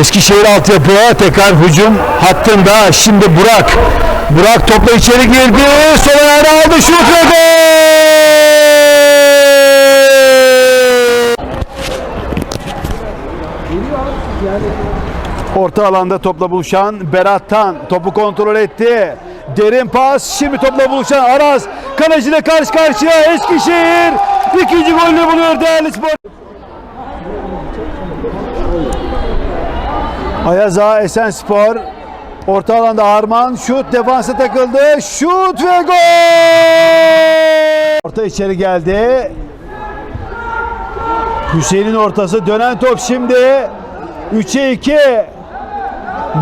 Eskişehir altyapı tekrar hücum hattında. Şimdi Burak. Burak topla içeri girdi. Sol ayağını aldı. Şut ve gol! Orta alanda topla buluşan Berat'tan topu kontrol etti. Derin pas. Şimdi topla buluşan Aras. Kaleciyle karşı karşıya Eskişehir. ikinci golünü buluyor değerli spor. Ayaza Esenspor orta alanda Arman şut defansa takıldı. Şut ve gol! Orta içeri geldi. Hüseyin'in ortası dönen top şimdi 3'e 2.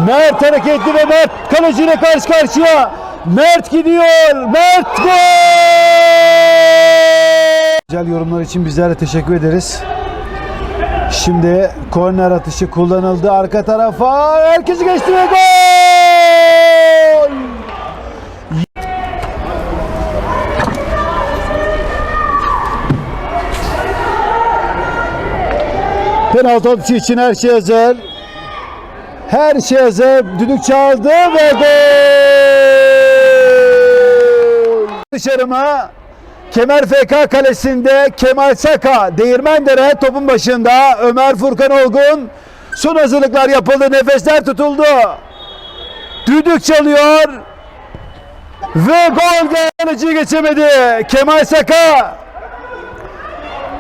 Mert hareketli ve Mert kaleciyle karşı karşıya. Mert gidiyor. Mert gol! Güzel yorumlar için bizlere teşekkür ederiz. Şimdi korner atışı kullanıldı arka tarafa. Herkesi geçti ve gol! Penaltı atışı için her şey hazır. Her şey hazır. Düdük çaldı ve gol! Dışarı mı? Kemer FK kalesinde Kemal Saka Değirmendere topun başında. Ömer Furkan Olgun. Son hazırlıklar yapıldı nefesler tutuldu. Düdük çalıyor. Ve gol geleceği geçemedi. Kemal Saka.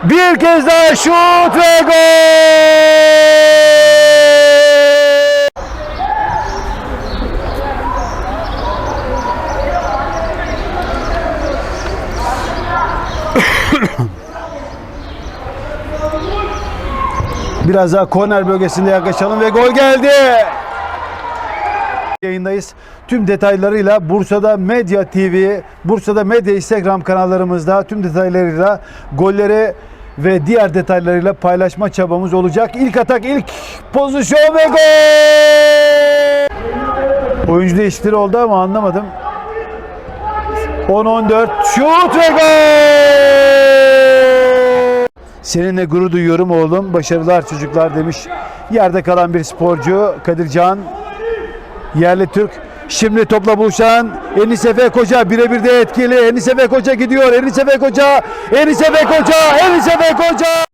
Bir kez daha şut ve gol Biraz daha korner bölgesinde yaklaşalım ve gol geldi. Yayındayız. Tüm detaylarıyla Bursa'da Medya TV, Bursa'da Medya Instagram kanallarımızda tüm detaylarıyla golleri ve diğer detaylarıyla paylaşma çabamız olacak. İlk atak, ilk pozisyon ve gol! Oyuncu değişikleri oldu ama anlamadım. 10-14 şut ve gol! Seninle gurur duyuyorum oğlum. Başarılar çocuklar demiş. Yerde kalan bir sporcu Kadircan. Yerli Türk. Şimdi topla buluşan Enis Efe Koca birebir de etkili. Enis Efe Koca gidiyor. Enis Efe Koca. Enis Efe Koca. Enis Efe Koca.